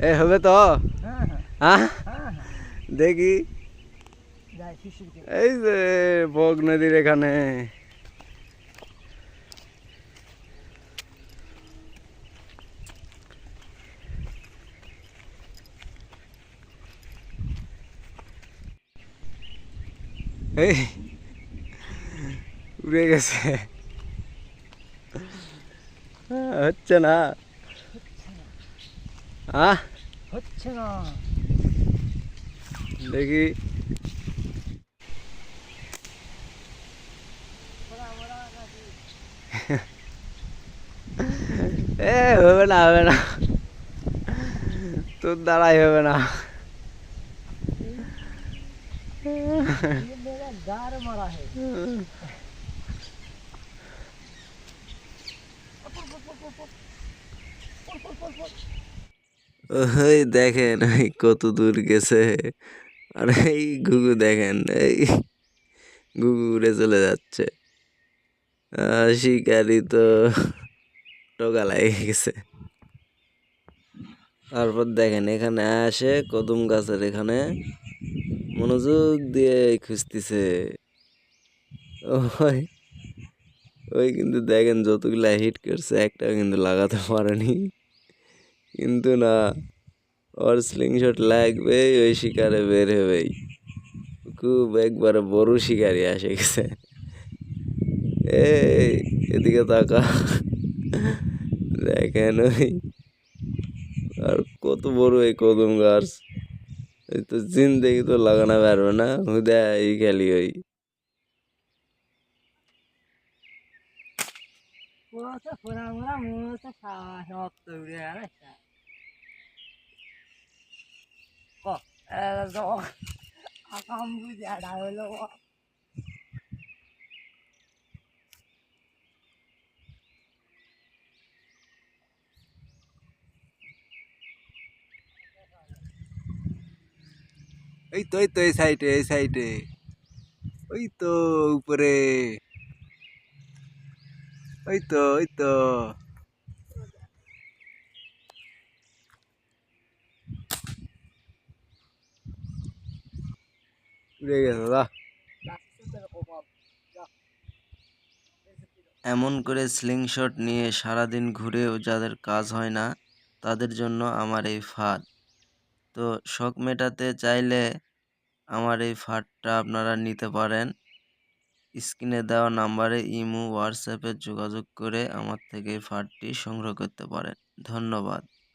এ হবে তো হ্যাঁ হ্যাঁ হ্যাঁ হ্যাঁ হ্যাঁ দেখি যাই শিশির কে এই যে বগ নদীর এখানে এই উড়ে গেছে হচ্ছে না হ্যাঁ হচ্ছে না। দেখি। এ হবে না হবে না। তোর দ্বারাই হবে না। মারা ওই দেখেন, ওই কত দূর গেছে। আর এই ঘুঘু দেখেন, এই ঘুঘু উড়ে চলে যাচ্ছে। শিকারি তো টোকা লাগে গেছে। তারপর দেখেন, এখানে আসে কদম গাছের এখানে মনোযোগ দিয়ে খুঁজতেছে। ওই ওই কিন্তু দেখেন যতগুলা হিট করছে একটা কিন্তু লাগাতে পারেনি। কিন্তু না, ওর স্লিংশট লাগবে, ওই শিকারে বের হবেই। খুব একবারে বড় শিকারি আসে গেছে। এই, এদিকে তাকা দেখেন ওই, আর কত বড় এই কদম গাছ। এই তো জিন্দেগি তো লাগানো পারবে না হুদা এই খালি ওই। fura mura musa sa hotto ure sa. Ko, eh so. Akam bu jada holo. এই তো এই তো এই সাইডে এই সাইডে ওই তো উপরে ওই তো ওই তো উড়ে গেছে দাদা এমন করে স্লিংশট নিয়ে সারাদিন ঘুরেও যাদের কাজ হয় না, তাদের জন্য আমার এই ফাঁদ। তো শখ মেটাতে চাইলে আমার এই ফাঁদটা আপনারা নিতে পারেন। স্ক্রিনে দেওয়া নাম্বারে ইমো, হোয়াটসঅ্যাপে যোগাযোগ করে আমার থেকে এই ফাঁদটি সংগ্রহ করতে পারেন। ধন্যবাদ।